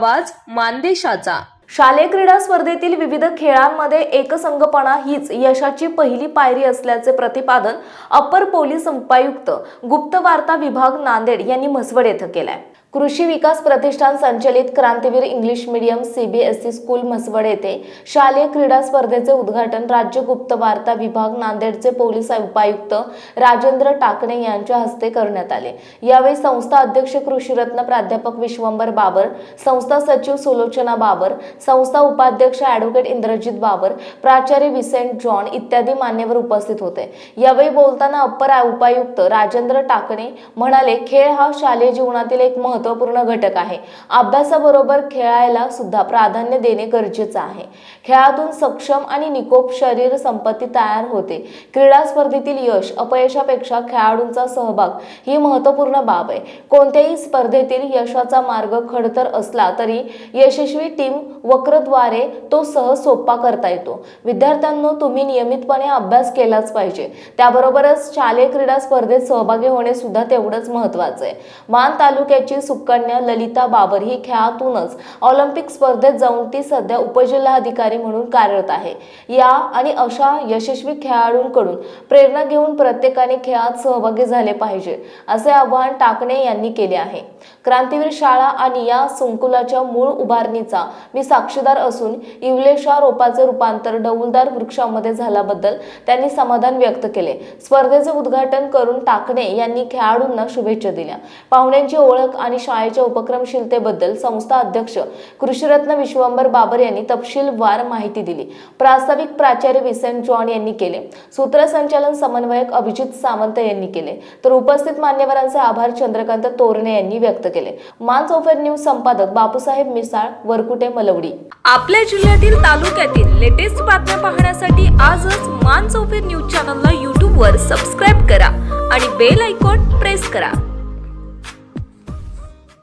आवाज मानदेशाचा. शालेय क्रीडा स्पर्धेतील विविध खेळांमध्ये एकसंघपणा हीच यशाची पहिली पायरी असल्याचे प्रतिपादन अप्पर पोलीस उपायुक्त गुप्त वार्ता विभाग नांदेड यांनी म्हसवड येथे केलंय. कृषी विकास प्रतिष्ठान संचलित Krantiveer English medium CBSE school Mhaswad येथे शालेय क्रीडा स्पर्धेचे उद्घाटन राज्य गुप्त वार्ता विभाग नांदेडचे पोलीस उपायुक्त राजेंद्र टाकणे यांच्या हस्ते करण्यात आले. यावेळी संस्था अध्यक्ष कृषीरत्न प्राध्यापक विश्वंभर बाबर संस्था सचिव सुलोचना बाबर संस्था उपाध्यक्ष ॲडव्होकेट इंद्रजित बाबर प्राचार्य विसेंट जॉन इत्यादी मान्यवर उपस्थित होते. यावेळी बोलताना अप्पर उपायुक्त राजेंद्र टाकणे म्हणाले खेळ हा शालेय जीवनातील एक महत्त्वपूर्ण घटक आहे. अभ्यासाबरोबर खेळायला सुद्धा प्राधान्य देणे गरजेचं आहे. खेळातून सक्षम आणि निकोप शरीर संपत्ती तयार होते. क्रीडा स्पर्धेतील यश अपयशापेक्षा खेळाडूंचा सहभाग ही महत्त्वपूर्ण बाब आहे. कोणत्याही स्पर्धेतील यशाचा मार्ग खडतर असला तरी यशस्वी टीम वक्रद्वारे तो सहज सोपा करता येतो. विद्यार्थ्यांनो तुम्ही नियमितपणे अभ्यास केलाच पाहिजे. त्याबरोबरच शालेय क्रीडा स्पर्धेत सहभागी होणे सुद्धा तेवढंच महत्वाचं आहे. मान तालुक्याची सुकन्या ललिता बाबर ही खेळातूनच ऑलिम्पिक स्पर्धेत जाऊन ती सध्या उपजिल्हाधिकारी म्हणून कार्यरत आहे. या आणि अशा यशस्वी खेळाडूंकडून प्रेरणा घेऊन प्रत्येकाने खेळात सहभागी झाले पाहिजे असे आवाहन टाकणे यांनी केले आहे. क्रांतीवीर शाळा आणि या संकुलाच्या मूळ उभारणीचा मी साक्षीदार असून इवलेशा रोपाचे रूपांतर डौलदार वृक्षामध्ये झाल्याबद्दल त्यांनी समाधान व्यक्त केले. स्पर्धेचे उद्घाटन करून टाकणे यांनी खेळाडूंना शुभेच्छा दिल्या. पाहुण्यांची ओळख आणि शाळेच्या उपक्रमशीलतेबद्दल संस्था अध्यक्ष कृषीरत्न विश्वंभर बाबर यांनी तपशीलवार माहिती दिली. प्रास्ताविक प्राचार्य विसेंट जॉन यांनी केले. सूत्रसंचालन समन्वयक अभिजित सावंत यांनी केले. तर उपस्थित मान्यवरांचे आभार चंद्रकांत तोरणे यांनी व्यक्त केले. मानस ऑफर न्यूज संपादक बापूसाहेब मिसाळ वरकुटे मलवडी. आपल्या जिल्ह्यातील तालुक्यातील लेटेस्ट बातम्या पाहण्यासाठी आजच मान ऑफर न्यूज चॅनलला यूट्यूबवर सबस्क्राईब करा आणि बेल आयकॉन प्रेस करा.